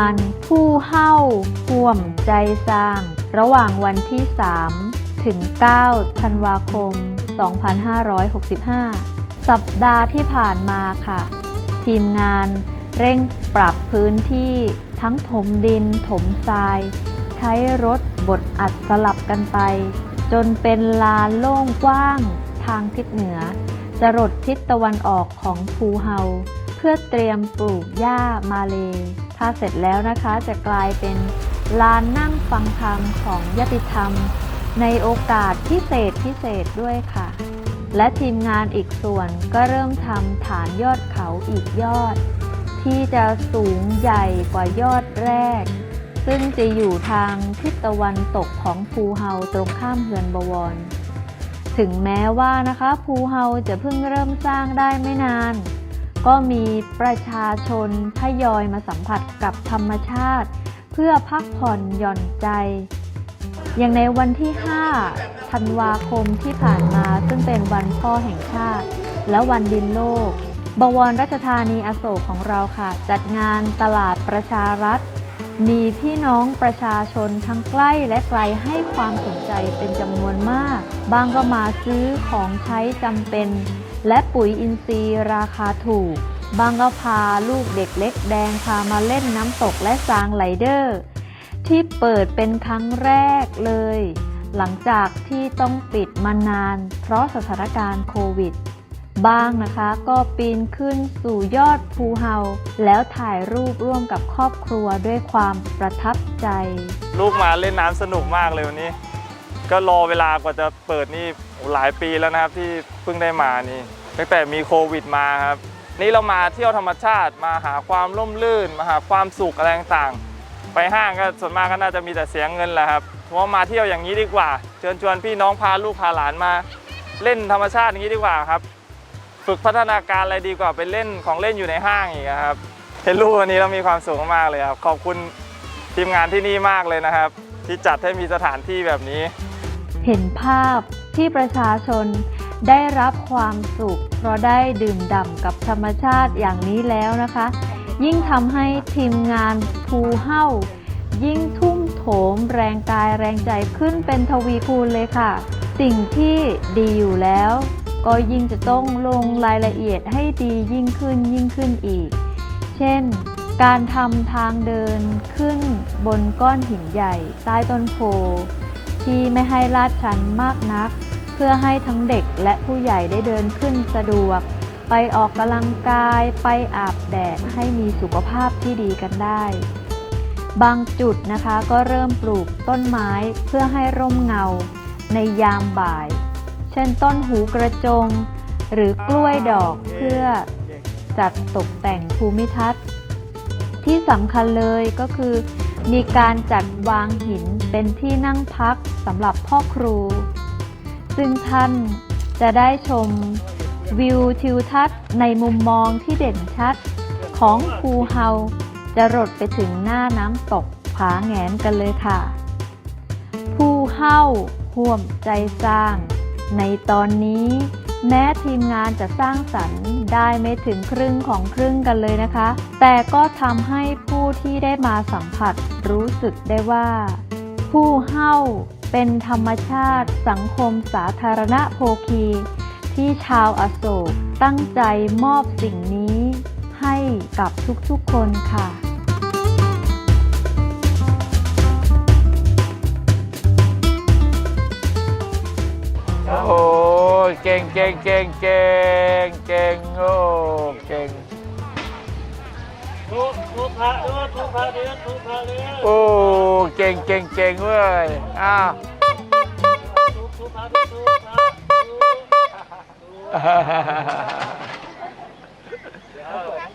าน ผู้เฮ้าห่วมใจสร้าง ระหว่างวันที่ 3 ถึง 9 ธันวาคม 2565 สัปดาห์ที่ผ่านมาค่ะ ทีมงานเร่งปรับพื้นที่ทั้งถมดินถมทราย ใช้รถบดอัดสลับกันไป จนเป็นลานโล่งกว้างทางทิศเหนือ จรดทิศตะวันออกของภูเฮา เพื่อเตรียมปลูกหญ้ามาเลาเสร็จแล้วนะคะจะกลายเป็นลานนั่งฟังธรรมของยติธรรม ในโอกาสพิเศษพิเศษด้วยค่ะ และทีมงานอีกส่วนก็เริ่มทำฐานยอดเขาอีกยอด ที่จะสูงใหญ่กว่ายอดแรก ซึ่งจะอยู่ทางทิศตะวันตกของภูเฮาตรงข้ามเฮือนบวร ถึงแม้ว่านะคะภูเฮาจะเพิ่งเริ่มสร้างได้ไม่นาน ก็มีประชาชนทยอยมาสัมผัสกับธรรมชาติ เพื่อพักผ่อนหย่อนใจ อย่างในวันที่ 5 ธันวาคมที่ผ่านมาซึ่งเป็นวันพ่อแห่งชาติ และวันดินโลก บวรราชธานีอโศกของเราค่ะ จัดงานตลาดประชารัฐ มีพี่น้องประชาชนทั้งใกล้และไกลให้ความสนใจเป็นจำนวนมาก บางก็มาซื้อของใช้จำเป็น และปุ๋ยอินทรีย์ราคาถูก บางก็พาลูกเด็กเล็กแดงพามาเล่นน้ำตกและซางไหลเดอร์ ที่เปิดเป็นครั้งแรกเลย หลังจากที่ต้องปิดมานาน เพราะสถานการณ์โควิดบ้างนะคะก็ปีนขึ้นสู่ยอดภูเฮา แล้วถ่ายรูปร่วมกับครอบครัวด้วยความประทับใจ ลูกมาเล่นน้ำสนุกมากเลยวันนี้ ก็รอเวลากว่าจะเปิดนี่หลายปีแล้วนะครับที่เพิ่งได้มานี่ ตั้งแต่มีโควิดมาครับ นี่เรามาเที่ยวธรรมชาติมาหาความร่มรื่น มาหาความสุขอะไรต่างๆ ไปห้างก็ส่วนมากก็น่าจะมีแต่เสียงเงินแหละครับเพราะว่ามาเที่ยวอย่างนี้ดีกว่า เชิญชวนพี่น้องพาลูกพาหลานมา เล่นธรรมชาติอย่างนี้ดีกว่าครับ ฝึกพัฒนาการอะไรดีกว่าไปเล่นของเล่นอยู่ในห้างอีกครับเห็นลูกวันนี้เรามีความสุขมากเลยครับขอบคุณทีมงานที่นี่มากเลยนะครับ ที่จัดให้มีสถานที่แบบนี้ เห็นภาพที่ประชาชนได้รับความสุข เพราะได้ดื่มด่ำกับธรรมชาติอย่างนี้แล้วนะคะ ยิ่งทำให้ทีมงานภูเฮ้ายิ่งทุ่มโถมแรงกายแรงใจขึ้นเป็นทวีคูณเลยค่ะ สิ่งที่ดีอยู่แล้ว ก็ยิ่งจะต้องลงรายละเอียดให้ดียิ่งขึ้นยิ่งขึ้นอีก เช่น การทำทางเดินขึ้นบนก้อนหินใหญ่ ใต้ต้นโพ ที่ไม่ให้ลาดชันมากนัก เพื่อให้ทั้งเด็กและผู้ใหญ่ได้เดินขึ้นสะดวก ไปออกกำลังกาย ไปอาบแดดให้มีสุขภาพที่ดีกันได้ บางจุดนะคะก็เริ่มปลูกต้นไม้เพื่อให้ร่มเงา ในยามบ่าย เช่นต้นหูกระจง หรือกล้วยดอกเพื่อจัดตกแต่งภูมิทัศน์ ที่สำคัญเลยก็คือ มีการจัดวางหินเป็นที่นั่งพักสำหรับพ่อครู ซึ่งท่านจะได้ชมวิวทิวทัศน์ในมุมมองที่เด่นชัด ของภูเฮาจะรดไปถึงหน้าน้ำตกผาแงนกันเลยค่ะ ภูเฮาห่วมใจสร้าง ในตอนนี้ แม้ทีมงานจะสร้างสรรค์ได้ไม่ถึงครึ่งของครึ่งกันเลยนะคะ แต่ก็ทำให้ผู้ที่ได้มาสัมผัสรู้สึกได้ว่า ผู้เฮ้าเป็นธรรมชาติสังคมสาธารณโภคี ที่ชาวอโศกตั้งใจมอบสิ่งนี้ให้กับทุกๆคนค่ะ ก่งเก่งเก่งเก่งโอ้เก่งทุกทุกพระเกพระเลือทุกพระเลือโอ้เก่งเก่งเก่งเว้ยอ้าว